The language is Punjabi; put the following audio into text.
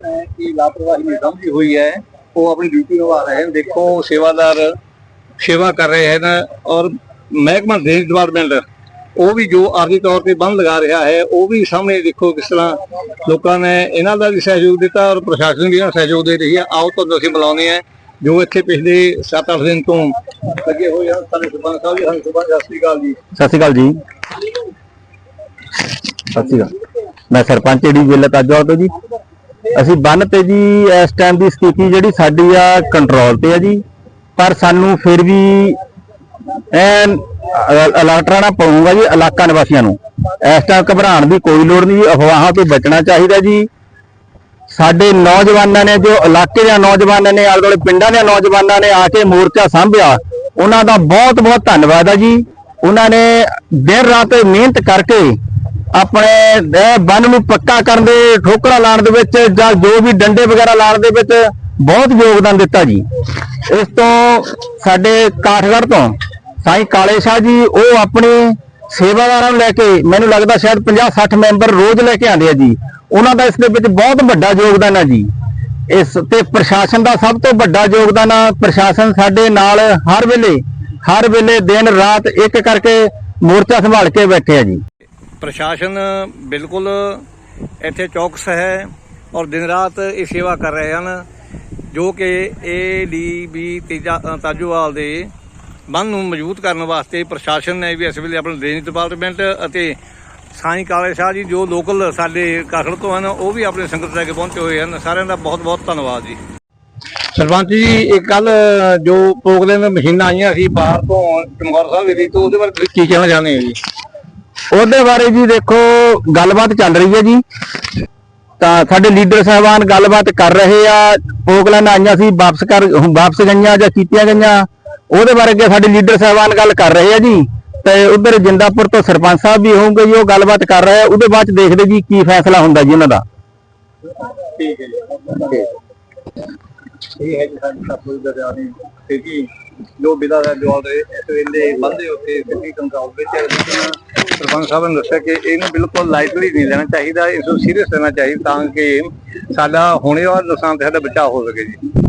ਹੈ ਕਿ ਲਾਪਰਵਾਹੀ ਨਹੀਂ ਸਮਝੀ ਹੋਈ ਹੈ, ਉਹ ਆਪਣੀ ਡਿਊਟੀ ਨਿਭਾ ਰਹੇ ਹਨ ਦੇਖੋ, ਸੇਵਾਦਾਰ ਸੇਵਾ ਕਰ ਰਹੇ ਹਨ ਔਰ ਮਹਿਕਮਾ ਦੇਸ਼ ਡਿਪਾਰਟਮੈਂਟ ਉਹ ਵੀ ਜੋ ਆਰਥਿਕ ਤੌਰ ਤੇ ਬੰਦ ਲਗਾ ਰਿਹਾ ਹੈ, ਉਹ ਵੀ ਸਾਹਮਣੇ ਦੇਖੋ ਕਿਸ ਤਰ੍ਹਾਂ ਲੋਕਾਂ ਨੇ ਇਹਨਾਂ ਦਾ ਵੀ ਸਹਿਯੋਗ ਦਿੱਤਾ ਔਰ ਪ੍ਰਸ਼ਾਸਨ ਵੀ ਇਹਨਾਂ ਸਹਿਯੋਗ ਦੇ ਰਹੀ ਹੈ। ਆਓ ਤੁਹਾਨੂੰ ਅਸੀਂ ਬੁਲਾਉਂਦੇ ਹਾਂ, ਜੋ ਇੱਥੇ ਪਿਛਲੇ 7-8 ਦਿਨ ਤੋਂ ਲੱਗੇ ਹੋਏ ਹਨ। ਸਾਡੇ ਸਰਪੰਚ ਸਾਹਿਬ ਜੀ ਹਾਂ ਸਰਪੰਚ ਸਤਿ ਸ੍ਰੀ ਅਕਾਲ ਜੀ। ਸਤਿ ਸ਼੍ਰੀ ਅਕਾਲ ਜੀ। ਸਤਿ ਸ਼੍ਰੀ ਅਕਾਲ। ਮੈਂ ਸਰਪੰਚ ਏਡੀ ਜ਼ਿਲ੍ਹਾ ਤਾਜਵਾਲ ਤੋਂ ਜੀ। ਅਸੀਂ ਬੰਨ ਤੇ ਜੀ, ਇਸ ਟਾਈਮ ਦੀ ਸਥਿਤੀ ਜਿਹੜੀ ਸਾਡੀ ਆ ਕੰਟਰੋਲ ਤੇ ਆ ਜੀ। ਪਰ ਸਾਨੂੰ ਫਿਰ ਵੀ ਐਨ ਅਲਰਟ ਰਹਿਣਾ ਪਊਗਾ ਜੀ ਇਲਾਕਾ ਨਿਵਾਸੀਆਂ ਨੂੰ। ਇਸ ਟਾਈਮ ਘਬਰਾਉਣ ਦੀ ਕੋਈ ਲੋੜ ਨਹੀਂ ਜੀ, ਅਫਵਾਹਾਂ ਤੋਂ ਬਚਣਾ ਚਾਹੀਦਾ ਜੀ। ਸਾਡੇ ਨੌਜਵਾਨਾਂ ਨੇ, ਜੋ ਇਲਾਕੇ ਦੇ ਨੌਜਵਾਨਾਂ ਨੇ ਆਲੇ ਦੁਆਲੇ ਪਿੰਡਾਂ ਦੇ ਨੌਜਵਾਨਾਂ ਨੇ ਆ ਕੇ ਮੋਰਚਾ ਸਾਂਭਿਆ, ਉਹਨਾਂ ਦਾ ਬਹੁਤ ਬਹੁਤ ਧੰਨਵਾਦ ਆ ਜੀ। ਉਹਨਾਂ ਨੇ ਦਿਨ ਰਾਤ ਮਿਹਨਤ ਕਰਕੇ ਆਪਣੇ ਬੰਨ ਨੂੰ ਪੱਕਾ ਕਰਨ ਦੇ, ਠੋਕਰਾਂ ਲਾਉਣ ਦੇ ਵਿੱਚ ਜਾਂ ਜੋ ਵੀ ਡੰਡੇ ਵਗੈਰਾ ਲਾਉਣ ਦੇ ਵਿੱਚ ਬਹੁਤ ਯੋਗਦਾਨ ਦਿੱਤਾ ਜੀ। ਇਸ ਤੋਂ ਸਾਡੇ ਕਾਠਗੜ੍ਹ ਤੋਂ ਸਾਈ ਕਾਲੇ ਸ਼ਾਹ ਜੀ, ਉਹ ਆਪਣੇ ਸੇਵਾਦਾਰਾਂ ਨੂੰ ਲੈ ਕੇ, ਮੈਨੂੰ ਲੱਗਦਾ ਸ਼ਾਇਦ 50 60 ਮੈਂਬਰ ਰੋਜ਼ ਲੈ ਕੇ ਆਉਂਦੇ ਆ ਜੀ। ਉਹਨਾਂ ਦਾ ਇਸ ਦੇ ਵਿੱਚ ਬਹੁਤ ਵੱਡਾ ਯੋਗਦਾਨ ਹੈ ਜੀ। ਇਸ ਤੇ ਪ੍ਰਸ਼ਾਸਨ ਦਾ ਸਭ ਤੋਂ ਵੱਡਾ ਯੋਗਦਾਨ ਆ। ਪ੍ਰਸ਼ਾਸਨ ਸਾਡੇ ਨਾਲ ਹਰ ਵੇਲੇ ਹਰ ਵੇਲੇ ਦਿਨ ਰਾਤ ਇੱਕ ਕਰਕੇ ਮੋਰਚਾ ਸੰਭਾਲ ਕੇ ਬੈਠੇ ਆ ਜੀ। ਪ੍ਰਸ਼ਾਸਨ ਬਿਲਕੁਲ ਇੱਥੇ ਚੌਕਸ ਹੈ ਔਰ ਦਿਨ ਰਾਤ ਇਹ ਸੇਵਾ ਕਰ ਰਹੇ ਹਨ, ਜੋ ਕਿ A D B Teja Tajowal ਦੇ ਬੰਨ ਨੂੰ ਮਜ਼ਬੂਤ ਕਰਨ ਵਾਸਤੇ ਪ੍ਰਸ਼ਾਸਨ ਨੇ ਵੀ ਇਸ ਵੇਲੇ ਆਪਣਾ ਡਰੇਨੇਜ ਡਿਪਾਰਟਮੈਂਟ ਅਤੇ ਸਾਈਂ ਕਾਲੇ ਸ਼ਾਹ ਜੀ, ਜੋ ਲੋਕਲ ਸਾਡੇ ਕਾਖੜ ਤੋਂ ਹਨ, ਉਹ ਵੀ ਆਪਣੇ ਸੰਗਤ ਲੈ ਕੇ ਪਹੁੰਚੇ ਹੋਏ ਹਨ। ਸਾਰਿਆਂ ਦਾ ਬਹੁਤ ਬਹੁਤ ਧੰਨਵਾਦ ਜੀ। ਸਰਪੰਚ ਜੀ, ਇਹ ਕੱਲ ਜੋ ਪੋਗਲੇ ਮਸ਼ੀਨਾਂ ਆਈਆਂ ਸੀ ਬਾਹਰ ਤੋਂ, ਚਮਕੌਰ ਸਾਹਿਬ ਦੀ ਤੋਂ, ਉਹਦੇ ਬਾਰੇ ਤੁਸੀਂ ਕੀ ਕਹਿਣਾ ਚਾਹੁੰਦੇ ਹੋ ਜੀ? ਉਹਦੇ ਬਾਰੇ ਜੀ ਦੇਖੋ, ਗੱਲਬਾਤ ਚੱਲ ਰਹੀ ਹੈ ਜੀ। ਤਾਂ ਸਾਡੇ ਲੀਡਰ ਸਾਹਿਬਾਨ ਗੱਲਬਾਤ ਕਰ ਰਹੇ ਆ। ਪੋਗਲਨ ਆਈਆਂ ਸੀ, ਵਾਪਸ ਕਰ, ਵਾਪਸ ਗਈਆਂ ਜਾਂ ਕੀਤੀਆਂ ਗਈਆਂ, ਉਹਦੇ ਬਾਰੇ ਅੱਗੇ ਸਾਡੇ ਲੀਡਰ ਸਾਹਿਬਾਨ ਗੱਲ ਕਰ ਰਹੇ ਆ ਜੀ। ਤੇ ਉਧਰ ਜਿੰਦਾਪੁਰ ਤੋਂ ਸਰਪੰਚ ਸਾਹਿਬ ਵੀ ਹੋਣਗੇ ਜੀ, ਉਹ ਗੱਲਬਾਤ ਕਰ ਰਹੇ ਆ। ਉਹਦੇ ਬਾਅਦ ਚ ਦੇਖਦੇ ਜੀ ਕੀ ਫੈਸਲਾ ਹੁੰਦਾ ਜੀ ਉਹਨਾਂ ਦਾ। ਠੀਕ ਹੈ ਜੀ। ਇਹ ਹੈ ਜੀ ਸਾਡੀ ਸਤਲੁਜ ਦਰਿਆ ਦੀ ਸਥਿਤੀ ਜੋ ਬਿਦਾ ਦਾ ਜਵਾਬ ਦੇ ਇਸ ਵੇਲੇ ਬੰਦੇ ਉੱਤੇ ਸਿੱਧੀ ਕੰਟਰੋਲ ਵਿੱਚ ਹੈ ਸਰਪੰਚ ਸਾਹਿਬ ਨੇ ਦੱਸਿਆ ਕਿ ਇਹਨੂੰ ਬਿਲਕੁਲ ਲਾਈਟਲੀ ਨਹੀਂ ਲੈਣਾ ਚਾਹੀਦਾ, ਇਸ ਨੂੰ ਸੀਰੀਅਸ ਲੈਣਾ ਚਾਹੀਦਾ ਤਾਂ ਕਿ ਸਾਡਾ ਹੋਣੇ ਵਾਲਾ ਨੁਕਸਾਨ ਤੇ ਸਾਡਾ ਬਚਾਅ ਹੋ ਸਕੇ ਜੀ।